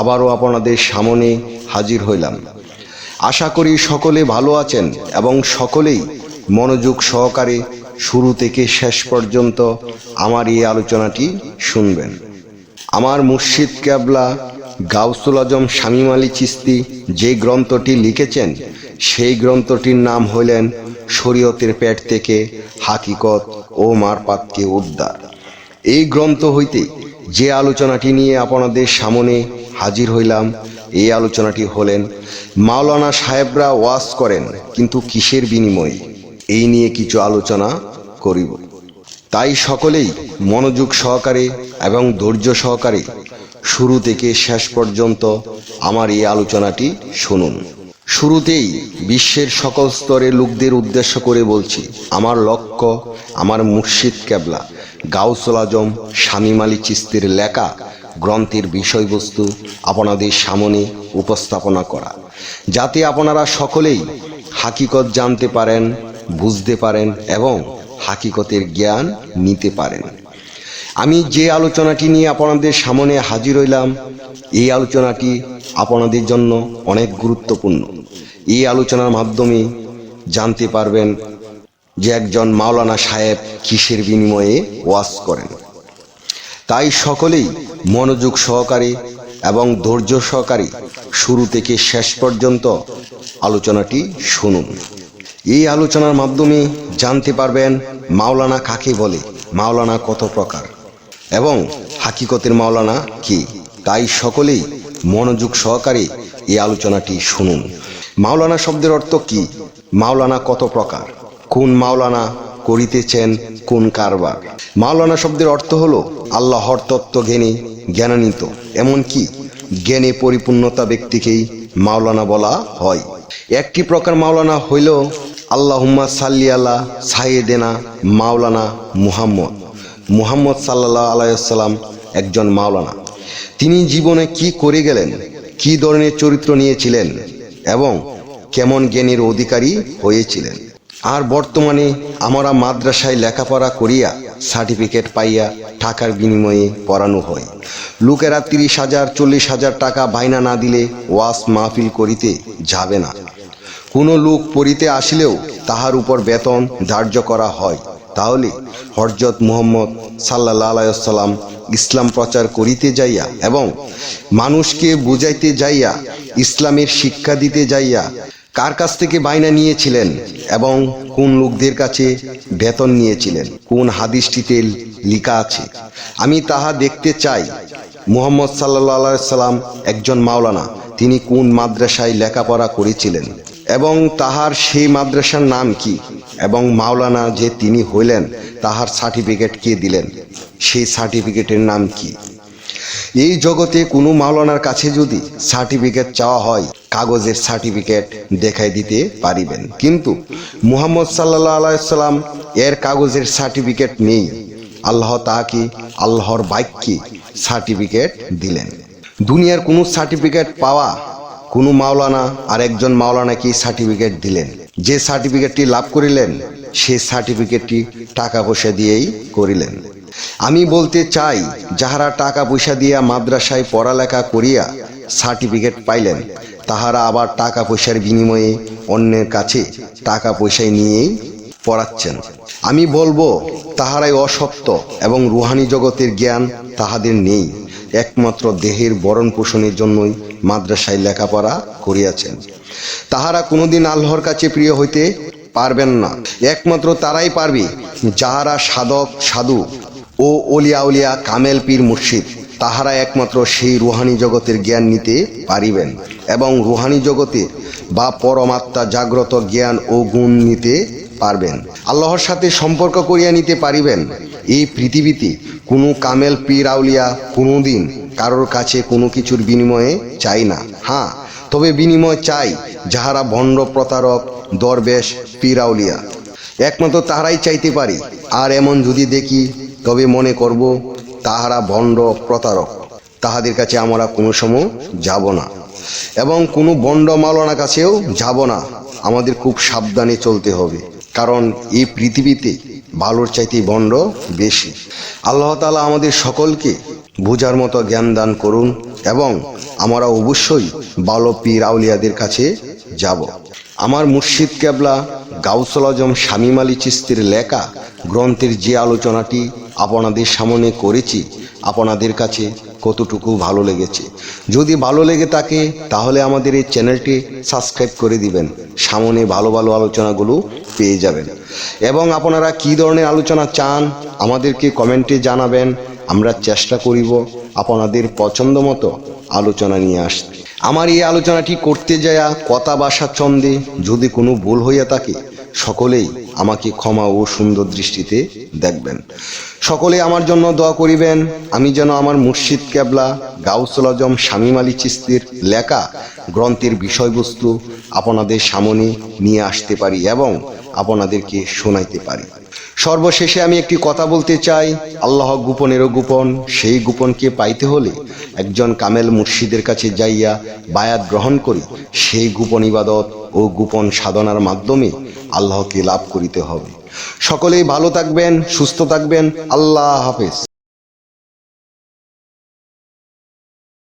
আবারও আপনাদের সামনে হাজির হইলাম। আশা করি সকলে ভালো আছেন এবং সকলেই মনোযোগ সহকারে শুরু থেকে শেষ পর্যন্ত আমার এই আলোচনাটি শুনবেন। আমার মুর্শিদ কেবলা গাউসুল আজম শামীম আলী চিস্তি যে গ্রন্থটি লিখেছেন, সেই গ্রন্থটির নাম হইলেন শরীয়তের পেট থেকে হাকিকত ও মারপাতকে উদ্ধার। এই গ্রন্থ হইতে যে আলোচনাটি নিয়ে আপনাদের সামনে হাজির হইলাম। এই আলোচনাটি হলেন, মাওলানা সাহেবরা ওয়াজ করেন, কিন্তু কিসের বিনিময়ে? এই নিয়ে কিছু আলোচনা করিব। তাই সকলেই মনোযোগ সহকারে এবং ধৈর্য সহকারে শুরু থেকে শেষ পর্যন্ত আমার এই আলোচনাটি শুনুন। শুরুতেই বিশ্বের সকল স্তরের লোকদের উদ্দেশ্য করে বলছি, আমার লক্ষ্য, আমার মুর্শিদ কেবলা, গাউসুল আজম, শামীম আলী চিস্তির লেখা গ্রন্থের বিষয়বস্তু আপনাদের সামনে উপস্থাপনা করা, যাতে আপনারা সকলেই হাকিকত জানতে পারেন, বুঝতে পারেন এবং হাকিকতের জ্ঞান নিতে পারেন। আমি যে আলোচনাটি নিয়ে আপনাদের সামনে হাজির হইলাম, এই আলোচনাটি আপনাদের জন্য অনেক গুরুত্বপূর্ণ। এই আলোচনার মাধ্যমে জানতে পারবেন যে একজন মাওলানা সাহেব কিসের বিনিময়ে ওয়াজ করেন। তাই সকলেই মনোযোগ সহকারে এবং ধৈর্য সহকারে শুরু থেকে শেষ পর্যন্ত আলোচনাটি শুনুন। এই আলোচনার মাধ্যমে জানতে পারবেন মাওলানা কাকে বলে, মাওলানা কত প্রকার এবং হাকিকতের মাওলানা কি। তাই সকলেই মনোযোগ সহকারে এই আলোচনাটি শুনুন। মাওলানা শব্দের অর্থ কি? মাওলানা কত প্রকার? কোন মাওলানা করিতেছেন? কোন কারবার? মাওলানা শব্দের অর্থ হলো আল্লাহর তত্ত্ব জ্ঞানী জ্ঞানান্বিত। এমনকি জ্ঞানে পরিপূর্ণতা ব্যক্তিকেই মাওলানা বলা হয়। একটি প্রকার মাওলানা হইল, আল্লাহুম্মা সাল্লি আল্লাহ সাইয়েদেনা মাওলানা মুহাম্মদ। মুহাম্মদ সাল্লাহ আলাইসাল্লাম একজন মাওলানা। তিনি জীবনে কি করে গেলেন, কি ধরনের চরিত্র নিয়েছিলেন এবং কেমন জ্ঞানের অধিকারী হয়েছিলেন? আর বর্তমানে আমরা মাদ্রাসায় লেখাপড়া করিয়া সার্টিফিকেট পাইয়া টাকার বিনিময়ে পড়ানো হয়। লোকেরা তিরিশ হাজার, চল্লিশ হাজার টাকা বাইনা না দিলে ওয়াস মাহফিল করিতে যাবে না। কোনো লোক পড়িতে আসিলেও তাহার উপর বেতন ধার্য করা হয়। তাহলে হরজত মুহম্মদ সাল্লাহ আলাইসাল্লাম ইসলাম প্রচার করিতে যাইয়া এবং মানুষকে বুঝাইতে যাইয়া, ইসলামের শিক্ষা দিতে যাইয়া কার কাছ থেকে বাইনা নিয়েছিলেন এবং কোন লোকদের কাছে বেতন নিয়েছিলেন? কোন হাদিসটিতে লিখা আছে? আমি তাহা দেখতে চাই। মুহাম্মদ সাল্লাহ সাল্লাম একজন মাওলানা, তিনি কোন মাদ্রাসায় লেখাপড়া করেছিলেন এবং তাহার সেই মাদ্রাসার নাম কি? এবং মাওলানা যে তিনি হইলেন, তাহার সার্টিফিকেট কে দিলেন? সেই সার্টিফিকেটের নাম কি? এই জগতে কোনো মাওলানার কাছে যদি সার্টিফিকেট চাওয়া হয়, কাগজের সার্টিফিকেট দেখাই দিতে পারিবেন। কিন্তু মুহাম্মদ সাল্লাহ আলাইসাল্লাম এর কাগজের সার্টিফিকেট নেই। আল্লাহ তাহাকে আল্লাহর বাক্যে সার্টিফিকেট দিলেন। দুনিয়ার কোনো সার্টিফিকেট পাওয়া কোনো মাওলানা আর একজন মাওলানাকে সার্টিফিকেট দিলেন। যে সার্টিফিকেটটি লাভ করিলেন, সে সার্টিফিকেটটি টাকা পয়সা দিয়েই করিলেন। আমি বলতে চাই, যাহারা টাকা পয়সা দিয়া মাদ্রাসায় পড়ালেখা করিয়া সার্টিফিকেট পাইলেন, তাহারা আবার টাকা পয়সার বিনিময়ে অন্যের কাছে টাকা পয়সায় নিয়েই পড়াচ্ছেন। আমি বলব, তাহারাই অসত্য এবং রুহানি জগতের জ্ঞান তাহাদের নেই, একমাত্র দেহের বরণ পোষণের জন্যই মাদ্রাসায় লেখাপড়া করিয়াছেন। তাহারা কোনোদিন আল্লাহর কাছে প্রিয় হইতে পারবেন না। একমাত্র তারাই পারবে, যাহারা সাধক, সাধু ও অলিয়া উলিয়া কামেল পীর মুর্শিদ, তাহারা একমাত্র সেই রুহানি জগতের জ্ঞান নিতে পারিবেন এবং রুহানি জগতে বা পরমাত্মা জাগ্রত জ্ঞান ও গুণ নিতে পারবেন। আল্লাহর সাথে সম্পর্ক করিয়া নিতে পারিবেন। এই পৃথিবীতে কোনো কামেল পীর আউলিয়া কোনোদিন কারোর কাছে কোনো কিছুর বিনিময়ে চাই না। হ্যাঁ তবে বিনিময় চাই যাহারা ভণ্ড প্রতারক, দরবেশ পীরাউলিয়া একমাত্র তাহারাই চাইতে পারি। আর এমন যদি দেখি তবে মনে করব তাহারা ভণ্ড প্রতারক। তাহাদের কাছে আমরা কোনো সময় যাব না। এবং কোনো বন্ড মালনার কাছেও যাব না। আমাদের খুব সাবধানে চলতে হবে। কারণ এই পৃথিবীতে ভালোর চাইতে বন্ড বেশি। আল্লাহ তালা আমাদের সকলকে বোঝার মতো জ্ঞান দান করুন এবং আমরা অবশ্যই ভালো পীর আউলিয়াদের কাছে যাব। আমার মুর্শিদ কেবলা গাউসল আজম শামীম চিস্তির লেখা গ্রন্থের যে আলোচনাটি আপনাদের সামনে করেছি, আপনাদের কাছে কতটুকু ভালো লেগেছে। যদি ভালো লেগে থাকে, তাহলে আমাদের এই চ্যানেলটি সাবস্ক্রাইব করে দিবেন। সামনে ভালো ভালো আলোচনাগুলো পেয়ে যাবেন। এবং আপনারা কী ধরনের আলোচনা চান, আমাদেরকে কমেন্টে জানাবেন। আমরা চেষ্টা করিব আপনাদের পছন্দ মতো আলোচনা নিয়ে আসতে। আমার এই আলোচনাটি করতে যায়া কথা বাসা চন্দে যদি কোনো ভুল হইয়া থাকে, সকলেই আমাকে ক্ষমা ও সুন্দর দৃষ্টিতে দেখবেন। সকলে আমার জন্য দোয়া করিবেন। আমি যেন আমার মুর্শিদ ক্যাবলা গাউসুল আজম, শামীম আলী চিস্তির লেখা গ্রন্থের বিষয়বস্তু আপনাদের সামনে নিয়ে আসতে পারি এবং আপনাদেরকে শোনাইতে পারি। সর্বশেষে আমি একটি কথা বলতে চাই। আল্লাহ গোপনেরও গোপন, সেই গোপনকে পাইতে হলে একজন কামেল মুর্শিদের কাছে যাইয়া বায়াত গ্রহণ করি। সেই গোপন ইবাদত ও গোপন সাধনার মাধ্যমে আল্লাহকে লাভ করিতে হবে। সকলেই ভালো থাকবেন সুস্থ থাকবেন। আল্লাহ হাফেজ।